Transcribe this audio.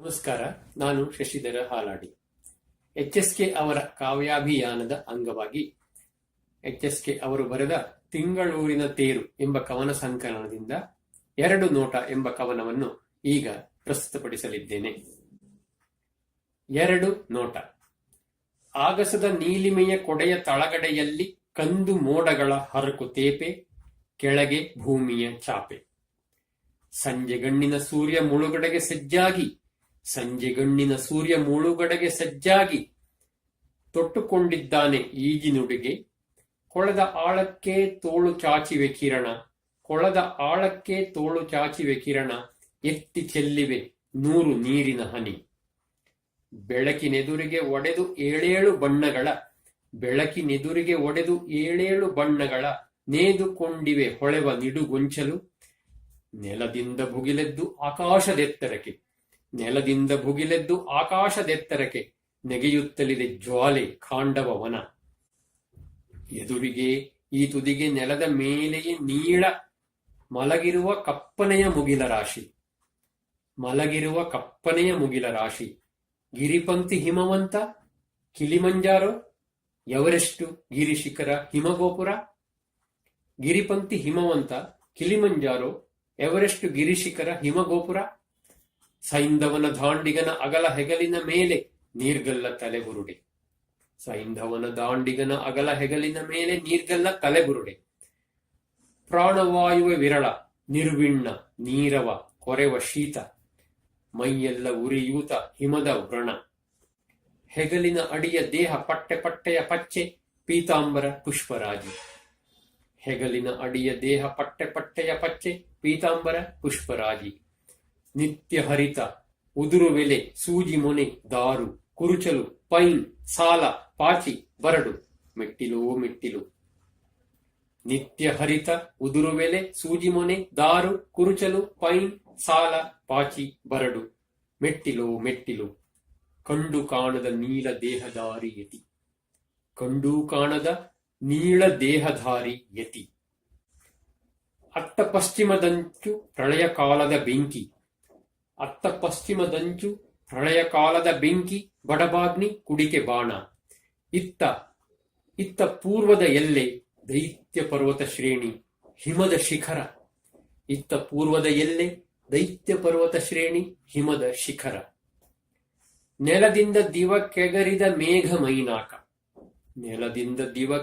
ನಮಸ್ಕಾರ, ನಾನು Shashidhara Haladi. H S K ಅವರ ಕಾವ್ಯಾಭಿಯಾನದ ಅಂಗವಾಗಿ ಎಚ್ ಎಸ್ ಕೆ ಅವರು ಬರೆದ ತಿಂಗಳೂರಿನ ತೇರು ಎಂಬ ಕವನ ಸಂಕಲನದಿಂದ ಎರಡು ನೋಟ ಎಂಬ ಕವನವನ್ನು ಈಗ ಪ್ರಸ್ತುತಪಡಿಸಲಿದ್ದೇನೆ. ಎರಡು ನೋಟ. ಆಗಸದ ನೀಲಿಮೆಯ ಕೊಡೆಯ ತಳಗಡೆಯಲ್ಲಿ ಕಂದು ಮೋಡಗಳ ಹರಕು ತೇಪೆ, ಕೆಳಗೆ ಭೂಮಿಯ ಚಾಪೆ. ಸಂಜೆಗಣ್ಣಿನ ಸೂರ್ಯ ಮುಳುಗಡೆಗೆ ಸಜ್ಜಾಗಿ ಸಂಜೆಗಣ್ಣಿನ ಸೂರ್ಯ ಮುಳುಗಡೆಗೆ ಸಜ್ಜಾಗಿ ತೊಟ್ಟುಕೊಂಡಿದ್ದಾನೆ ಈಜಿನುಡಿಗೆ ಕೊಳದ ಆಳಕ್ಕೆ ತೋಳು ಚಾಚಿವೆ ಕಿರಣ. ಕೊಳದ ಆಳಕ್ಕೆ ತೋಳು ಚಾಚಿವೆ ಕಿರಣ. ಎತ್ತಿ ಚೆಲ್ಲಿವೆ ನೂರು ನೀರಿನ ಹನಿ. ಬೆಳಕಿನೆದುರಿಗೆ ಒಡೆದು ಏಳೇಳು ಬಣ್ಣಗಳ. ಬೆಳಕಿನೆದುರಿಗೆ ಒಡೆದು ಏಳೇಳು ಬಣ್ಣಗಳ. ನೇದುಕೊಂಡಿವೆ ಹೊಳೆವ ನಿಡುಗೊಂಚಲು. ನೆಲದಿಂದ ಭುಗಿಲೆದ್ದು ಆಕಾಶದೆತ್ತರಕ್ಕೆ. ನೆಲದಿಂದ ಭುಗಿಲೆದ್ದು ಆಕಾಶದೆತ್ತರಕ್ಕೆ ನೆಗೆಯುತ್ತಲಿದೆ ಜ್ವಾಲೆ ಖಾಂಡವ ವನ ಎದುರಿಗೆ, ಈ ತುದಿಗೆ ನೆಲದ ಮೇಲೆಯೇ ನೀಳ, ಮಲಗಿರುವ ಕಪ್ಪನೆಯ ಮುಗಿಲ ರಾಶಿ. ಮಲಗಿರುವ ಕಪ್ಪನೆಯ ಮುಗಿಲ ರಾಶಿ. ಗಿರಿಪಂಕ್ತಿ ಹಿಮವಂತ ಕಿಲಿಮಂಜಾರೋ ಎವರೆಸ್ಟು, ಗಿರಿಶಿಖರ, ಹಿಮಗೋಪುರ. ಗಿರಿಪಂಕ್ತಿ ಹಿಮವಂತ ಕಿಲಿಮಂಜಾರೋ ಎವರೆಸ್ಟ್, ಗಿರಿಶಿಖರ, ಹಿಮಗೋಪುರ. ಸೈಂಧವನ ದಾಂಡಿಗನ ಅಗಲ ಹೆಗಲಿನ ಮೇಲೆ ನೀರ್ಗಲ್ಲ ತಲೆಬುರುಡೆ ಸೈಂಧವನ ದಾಂಡಿಗನ ಅಗಲ ಹೆಗಲಿನ ಮೇಲೆ ನೀರ್ಗಲ್ಲ ತಲೆಬುರುಡೆ ಪ್ರಾಣವಾಯುವ ವಿರಳ, ನಿರ್ವಿಣ್ಣ, ನೀರವ, ಕೊರೆವ ಶೀತ, ಮೈಯೆಲ್ಲ ಉರಿಯೂತ, ಹಿಮದ ವ್ರಣ. ಹೆಗಲಿನ ಅಡಿಯ ದೇಹ ಪಟ್ಟೆ ಪಟ್ಟೆಯ ಪಚ್ಚೆ, ಪೀತಾಂಬರ ಪುಷ್ಪರಾಜಿ. ಹೆಗಲಿನ ಅಡಿಯ ದೇಹ ಪಟ್ಟೆ ಪಟ್ಟೆಯ ಪಚ್ಚೆ, ಪೀತಾಂಬರ ಪುಷ್ಪರಾಜಿ. ನಿತ್ಯ ಹರಿತ, ಉದುರು ವೆಲೆ ಸೂಜಿ ಮೊನೆ ದಾರು, ಕುರುಚಲು ಪೈನ್, ಸಾಲ, ಪಾಚಿ, ಬರಡು, ಮೆಟ್ಟಿಲು ಮೆಟ್ಟಿಲು. ನಿತ್ಯ ಹರಿತ, ಉದುರು ವೆಲೆ ಸೂಜಿ ಮೊನೆ ದಾರು, ಕುರುಚಲು ಪೈನ್, ಸಾಲ, ಪಾಚಿ, ಬರಡು, ಮೆಟ್ಟಿಲು ಮೆಟ್ಟಿಲು. ಕಂಡು ಕಾಣದ ನೀಲ ದೇಹಧಾರಿ ಯತಿ. ಕಂಡು ಕಾಣದ ನೀಳ ದೇಹಧಾರಿ ಯತಿ. ಅತ್ತ ಪಶ್ಚಿಮದಂಚು ಪ್ರಳಯ ಕಾಲದ ಬೆಂಕಿ. ಅತ್ತ ಪಶ್ಚಿಮದಂಚು ಪ್ರಳಯ ಕಾಲದ ಬೆಂಕಿ, ಬಡಬಾಗ್ನಿ, ಕುಡಿಕೆ ಬಾಣ. ಇತ್ತ ಇತ್ತ ಪೂರ್ವದ ಎಲ್ಲೆ ದೈತ್ಯ ಪರ್ವತ ಶ್ರೇಣಿ, ಹಿಮದ ಶಿಖರ. ಇತ್ತ ಪೂರ್ವದ ಎಲ್ಲೆ ದೈತ್ಯ ಪರ್ವತ ಶ್ರೇಣಿ, ಹಿಮದ ಶಿಖರ. ನೆಲದಿಂದ ದಿವ ಕೆಗರಿದ ಮೇಘ ಮೈನಾಕ ನೆಲದಿಂದ ದಿವ